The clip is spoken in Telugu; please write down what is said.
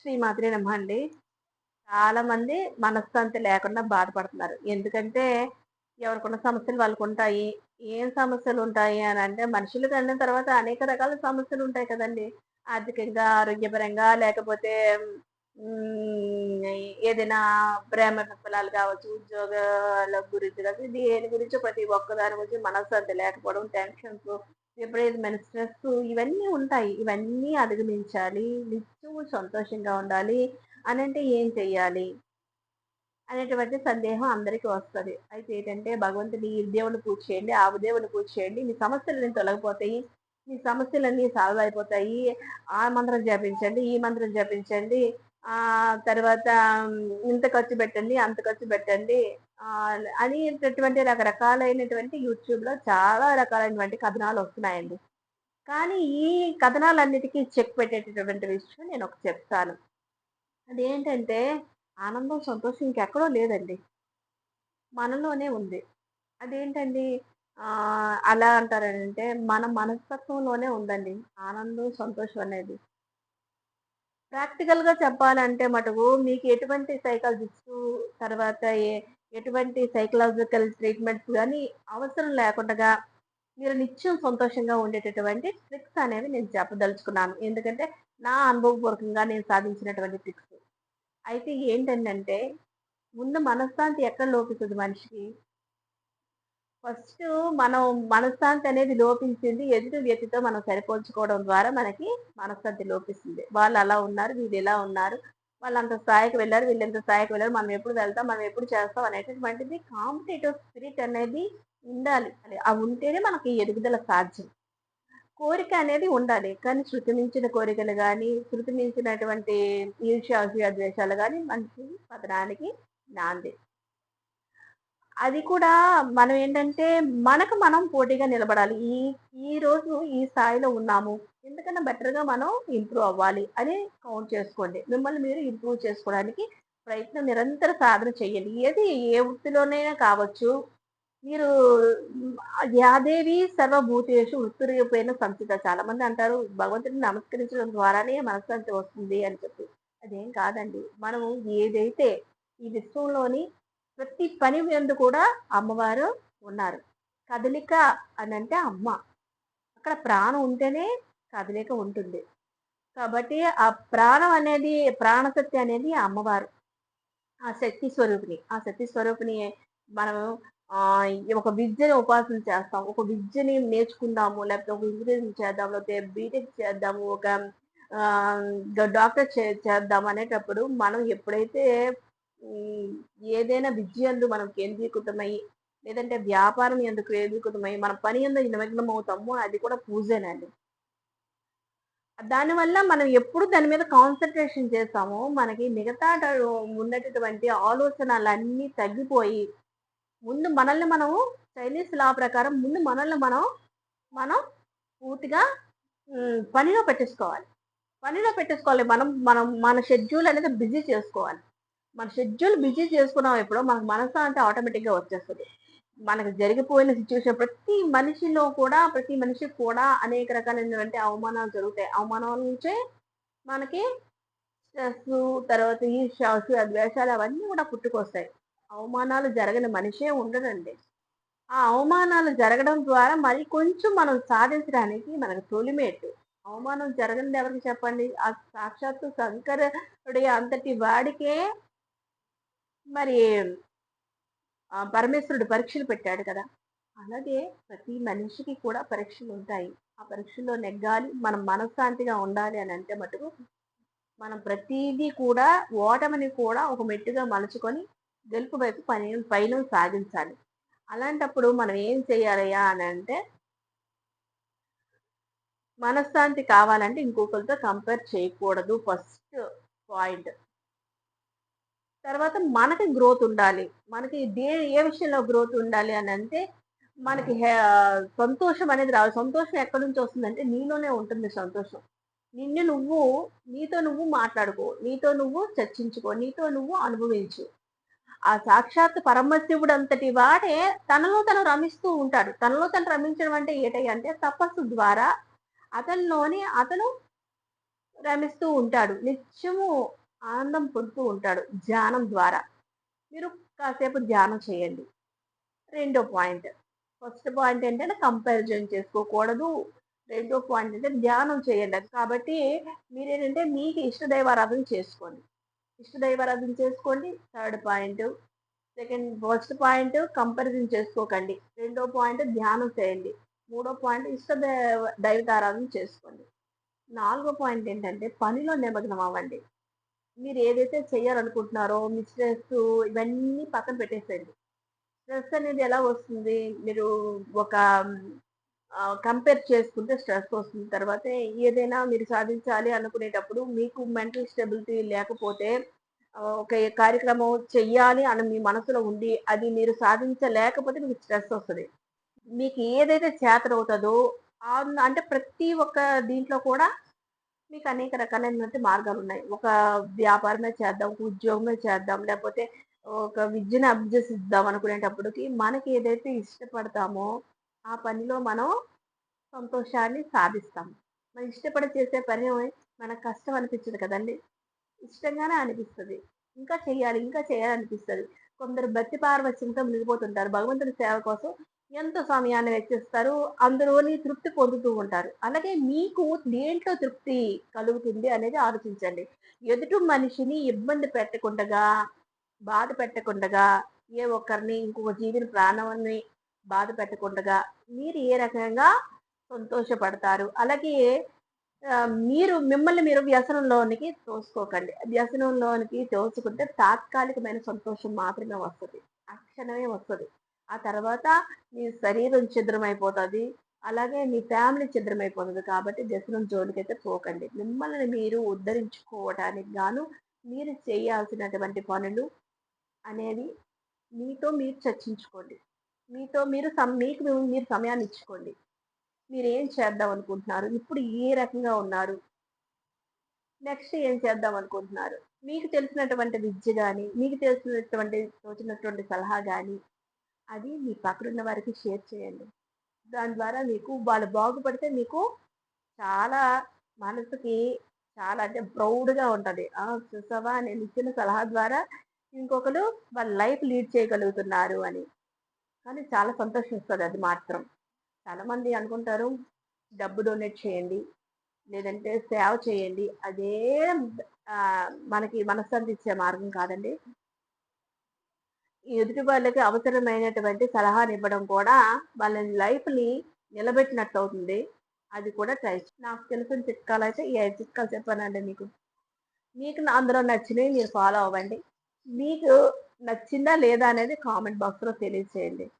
శ్రీ నమః అండి. చాలా మంది మనశ్శాంతి లేకుండా బాధపడుతున్నారు. ఎందుకంటే ఎవరికున్న సమస్యలు వాళ్ళకు ఉంటాయి ఏం సమస్యలు ఉంటాయి అని అంటే మనుషులు కన్న తర్వాత అనేక రకాల సమస్యలు ఉంటాయి కదండి ఆర్థికంగా, ఆరోగ్యపరంగా లేకపోతే ఏదైనా ప్రేమ విఫలాలు కావచ్చు, ఉద్యోగాల గురించి కావచ్చు, దేని గురించి ప్రతి ఒక్క దాని గురించి మనశ్శాంతి లేకపోవడం, టెన్షన్స్, విపరీతమైన స్ట్రెస్ ఇవన్నీ ఉంటాయి. ఇవన్నీ అధిగమించాలి. నిత్యం సంతోషంగా ఉండాలి అని అంటే ఏం చెయ్యాలి? అనేటువంటి సందేహం అందరికి వస్తుంది అయితే ఏంటంటే భగవంతుని ఈ దేవుని పూజ చేయండి, ఆ దేవుని పూజ చేయండి. మీ సమస్యలన్నీ తొలగిపోతాయి. మీ సమస్యలన్నీ సాల్వ్ అయిపోతాయి. ఆ మంత్రం జపించండి, ఈ మంత్రం జపించండి. ఆ తర్వాత ఇంత ఖర్చు పెట్టండి, అంత ఖర్చు పెట్టండి. అని అనేటటువంటి రకరకాలైనటువంటి యూట్యూబ్‌లో చాలా రకాలైనటువంటి కథనాలు వస్తున్నాయండి. కానీ ఈ కథనాలన్నిటికీ చెక్ పెట్టేటటువంటి విషయం నేను ఒక చెప్తాను. అదేంటంటే ఆనందం, సంతోషం ఇంకెక్కడో లేదండి. మనలోనే ఉంది. అదేంటండి అలా అంటారంటే మన మనస్తత్వంలోనే ఉందండి. ఆనందం, సంతోషం అనేది. ప్రాక్టికల్‌గా చెప్పాలంటే మటుకు మీకు ఎటువంటి సైకాలజిస్టు తర్వాత ఏ ఎటువంటి సైకలాజికల్ ట్రీట్మెంట్స్ కానీ అవసరం లేకుండా మీరు నిత్యం సంతోషంగా ఉండేటటువంటి ట్రిక్స్ అనేవి నేను చెప్పదలుచుకున్నాను. ఎందుకంటే నా అనుభవపూర్వకంగా నేను సాధించినటువంటి ట్రిక్స్. అయితే ఏంటంటే ముందు మనశ్శాంతి ఎక్కడ లోపిస్తుంది మనిషికి? ఫస్ట్ మనం మనశ్శాంతి అనేది లోపించింది ఎదుటి వ్యక్తితో మనం సరిపోల్చుకోవడం ద్వారా మనకి మనశ్శాంతి లోపిస్తుంది. వాళ్ళు అలా ఉన్నారు, వీళ్ళు ఇలా ఉన్నారు. వాళ్ళు అంత స్థాయికి వెళ్ళారు, వీళ్ళింత స్థాయికి వెళ్ళారు మనం ఎప్పుడు వెళ్తాం, మనం ఎప్పుడు చేస్తాం అనేటటువంటిది కాంపిటేటివ్ స్పిరిట్ అనేది ఉండాలి. అవి ఉంటేనే మనకి ఎదుగుదల సాధ్యం. కోరిక అనేది ఉండాలి. కానీ శృతి మించిన కోరికలు కానీ శృతి మించినటువంటి ఈర్ష్య, అసూయ, ద్వేషాలు కానీ మనిషి పతనానికి నాంది. అది కూడా మనం ఏంటంటే మనకు మనం పోటీగా నిలబడాలి. ఈ ఈ రోజు ఈ స్థాయిలో ఉన్నాము. ఎందుకన్నా బెటర్‌గా మనం ఇంప్రూవ్ అవ్వాలి అని కౌంట్ చేసుకోండి. మిమ్మల్ని మీరు ఇంప్రూవ్ చేసుకోవడానికి ప్రయత్నం నిరంతర సాధన చేయండి. ఏది ఏ వృత్తిలోనైనా కావచ్చు. మీరు యాదేవి సర్వభూతేషు వృత్తిపోయిన సంస్థిత. చాలా మంది అంటారు భగవంతుడిని నమస్కరించడం ద్వారానే మనశ్శాంతి వస్తుంది అని చెప్పి. అదేం కాదండి. మనము ఏదైతే ఈ విశ్వంలోని ప్రతి పని ఎందు కూడా అమ్మవారు ఉన్నారు. కదలిక అని అంటే అమ్మ. అక్కడ ప్రాణం ఉంటేనే కదలిక ఉంటుంది. కాబట్టి ఆ ప్రాణం అనేది ప్రాణశక్తి అనేది అమ్మవారు. ఆ శక్తి స్వరూపిణి. ఆ శక్తి స్వరూపిణి మనం ఒక విద్యను ఉపాసన చేస్తాం. ఒక విద్యని నేర్చుకుందాము. లేకపోతే ఒక ఇంజనీరింగ్ చేద్దాం. లేకపోతే బీటెక్ చేద్దాము. ఒక డాక్టర్ చే చేద్దాం అనేటప్పుడు మనం ఎప్పుడైతే ఏదైనా విద్య మనం కేంద్రీకృతమై లేదంటే వ్యాపారం యందు కేంద్రీకృతమై మన పని ఎందుకు నిమగ్నం అవుతామో అది కూడా పూజేనండి. దానివల్ల మనం ఎప్పుడు దాని మీద కాన్సన్ట్రేషన్ చేస్తామో మనకి మిగతా ఉన్నటువంటి ఆలోచనలన్నీ తగ్గిపోయి ముందు మనల్ని మనము చైనీస్ లా ప్రకారం ముందు మనల్ని మనం, మనం పూర్తిగా పనిలో పెట్టేసుకోవాలి. పనిలో పెట్టేసుకోవాలి. మనం మనం మన షెడ్యూల్ అనేది బిజీ చేసుకోవాలి. మన షెడ్యూల్ బిజీ చేసుకున్నాం ఎప్పుడో మనకు మనసు అంటే ఆటోమేటిక్‌గా వచ్చేస్తుంది మనకు జరిగిపోయిన సిచ్యువేషన్ ప్రతి మనిషిలో కూడా ప్రతి మనిషికి కూడా అనేక రకాలైనటువంటి అవమానాలు జరుగుతాయి. అవమానాల నుంచే మనకి స్ట్రెస్ తర్వాత ఈ షాస్ ద్వేషాలు అవన్నీ కూడా పుట్టుకొస్తాయి. అవమానాలు జరగని మనిషే ఉండడండి. ఆ అవమానాలు జరగడం ద్వారా మరి కొంచెం మనం సాధించడానికి మనకు తొలిమెట్టు. అవమానం జరగనిది ఎవరికి చెప్పండి? ఆ సాక్షాత్తు శంకరుడి అంతటి వాడికే మరి పరమేశ్వరుడు పరీక్షలు పెట్టాడు కదా! అలాగే ప్రతి మనిషికి కూడా పరీక్షలు ఉంటాయి ఆ పరీక్షల్లో నెగ్గాలి. మనం మనశ్శాంతిగా ఉండాలి అని అంటే మటుకు మనం ప్రతిదీ కూడా ఓటమిని కూడా ఒక మెట్టుగా మలుచుకొని గెలుపు వైపు పని పైన సాగించాలి. అలాంటప్పుడు మనం ఏం చేయాలయ్యా అంటే మనశ్శాంతి కావాలంటే ఇంకొకరితో కంపేర్ చేయకూడదు ఫస్ట్ పాయింట్. తర్వాత మనకి గ్రోత్ ఉండాలి. మనకి దే ఏ విషయంలో గ్రోత్ ఉండాలి అనంటే మనకి సంతోషం అనేది రావాలి. సంతోషం ఎక్కడి నుంచి వస్తుందంటే నీలోనే ఉంటుంది సంతోషం. నిన్ను నువ్వు నీతో నువ్వు మాట్లాడుకో. నీతో నువ్వు చర్చించుకో. నీతో నువ్వు అనుభవించు. ఆ సాక్షాత్ పరమశివుడంతటి వాడే తనలో తను రమిస్తూ ఉంటాడు. తనలో తను రమించడం అంటే ఏటంటే అంటే తపస్సు ద్వారా అతనిలోని అతను రమిస్తూ ఉంటాడు నిత్యము ఆనందం పొందుతూ ఉంటాడు ధ్యానం ద్వారా. మీరు కాసేపు ధ్యానం చేయండి. రెండో పాయింట్. ఫస్ట్ పాయింట్ ఏంటంటే కంపారిజన్ చేసుకోకూడదు. రెండో పాయింట్ అంటే ధ్యానం చేయండి. కాబట్టి మీరేంటంటే మీకు ఇష్టదైవారాధన చేసుకోండి. ఇష్టదైవారాధన చేసుకోండి. Third point. Second first point comparison చేసుకోకండి. రెండో పాయింట్ ధ్యానం చేయండి. మూడో పాయింట్ ఇష్ట దైవ దైవతారాధన చేసుకోండి. నాలుగో పాయింట్ ఏంటంటే పనిలో నిమగ్నం అవ్వండి మీరు ఏదైతే చేయాలనుకుంటున్నారో మీ స్ట్రెస్ ఇవన్నీ పక్కన పెట్టేసేయండి. స్ట్రెస్ అనేది ఎలా వస్తుంది? మీరు ఒక కంపేర్ చేసుకుంటే స్ట్రెస్ వస్తుంది. తర్వాత ఏదైనా మీరు సాధించాలి అనుకునేటప్పుడు మీకు మెంటల్ స్టెబిలిటీ లేకపోతే ఒక కార్యక్రమం చెయ్యాలి అని మీ మనసులో ఉండి అది మీరు సాధించలేకపోతే మీకు స్ట్రెస్ వస్తుంది. మీకు ఏదైతే చేతనవుతుందో అంటే ప్రతి ఒక్క దీంట్లో కూడా మీకు అనేక రకాలైనటువంటి మార్గాలు ఉన్నాయి ఒక వ్యాపారమే చేద్దాం ఒక ఉద్యోగమే చేద్దాం లేకపోతే ఒక విద్యను అభ్యసిద్దాం అనుకునేటప్పటికి మనకి ఏదైతే ఇష్టపడతామో ఆ పనిలో మనం సంతోషాన్ని సాధిస్తాం. మనం ఇష్టపడి చేసే పని మనకు కష్టం అనిపించదు కదండి. ఇష్టంగానే అనిపిస్తుంది. ఇంకా చేయాలి ఇంకా చేయాలనిపిస్తుంది. కొందరు భక్తి పారవశ్యంతో మునిగిపోతుంటారు భగవంతుడి సేవ కోసం ఎంతో సమయాన్ని వెచ్చిస్తారు? అందులోని తృప్తి పొందుతూ ఉంటారు. అలాగే మీకు దేంట్లో తృప్తి కలుగుతుంది అనేది ఆలోచించండి. ఎదుటి మనిషిని ఇబ్బంది పెట్టకుండా బాధ పెట్టకుండా ఏ ఒక్కరిని ఇంకొక జీవిని ప్రాణాన్ని బాధ పెట్టకుండా మీరు ఏ రకంగా సంతోషపడతారు? అలాగే మీరు మిమ్మల్ని మీరు వ్యసనంలోనికి తోసుకోకండి. వ్యసనంలోనికి తోసుకుంటే తాత్కాలికమైన సంతోషం మాత్రమే వస్తుంది. అక్షణమే వస్తుంది. ఆ తర్వాత మీ శరీరం ఛిద్రమైపోతుంది. అలాగే మీ ఫ్యామిలీ ఛిద్రమైపోతుంది కాబట్టి వ్యసనం జోలికైతే పోకండి. మిమ్మల్ని మీరు ఉద్ధరించుకోవటానికి గాను మీరు చేయాల్సినటువంటి పనులు అనేవి మీతో మీరు చర్చించుకోండి. మీతో మీరు మీకు మీరు సమయాన్ని ఇచ్చుకోండి. మీరు ఏం చేద్దాం అనుకుంటున్నారు? ఇప్పుడు ఏ రకంగా ఉన్నారు? నెక్స్ట్ ఏం చేద్దాం అనుకుంటున్నారు? మీకు తెలిసినటువంటి విద్య కానీ మీకు తెలిసినటువంటి తోచినటువంటి సలహా కానీ అది మీ పక్కనున్న వారికి షేర్ చేయండి. దాని ద్వారా మీకు వాళ్ళు బాగుపడితే మీకు చాలా మనసుకి చాలా అంటే ప్రౌడ్గా ఉంటుంది. చూసావా? నేను ఇచ్చిన సలహా ద్వారా ఇంకొకరు వాళ్ళ లైఫ్ లీడ్ చేయగలుగుతున్నారు అని. కానీ చాలా సంతోషం ఇస్తుంది అది మాత్రం. చాలామంది అనుకుంటారు డబ్బు డొనేట్ చేయండి లేదంటే సేవ చేయండి. అదే మనకి మనశ్శాంతి ఇచ్చే మార్గం కాదండి. ఎదుటి వాళ్ళకి అవసరమైనటువంటి సలహాలు ఇవ్వడం కూడా వాళ్ళ లైఫ్ని నిలబెట్టినట్టు అవుతుంది అది కూడా ట్రై నాకు తెలిసిన చిట్కాలు అయితే ఈ ఐదు చిట్కాలు చెప్పానండి మీకు. మీకు నా- అందులో నచ్చినవి మీరు ఫాలో అవ్వండి. మీకు నచ్చిందా లేదా అనేది కామెంట్ బాక్స్లో తెలియజేయండి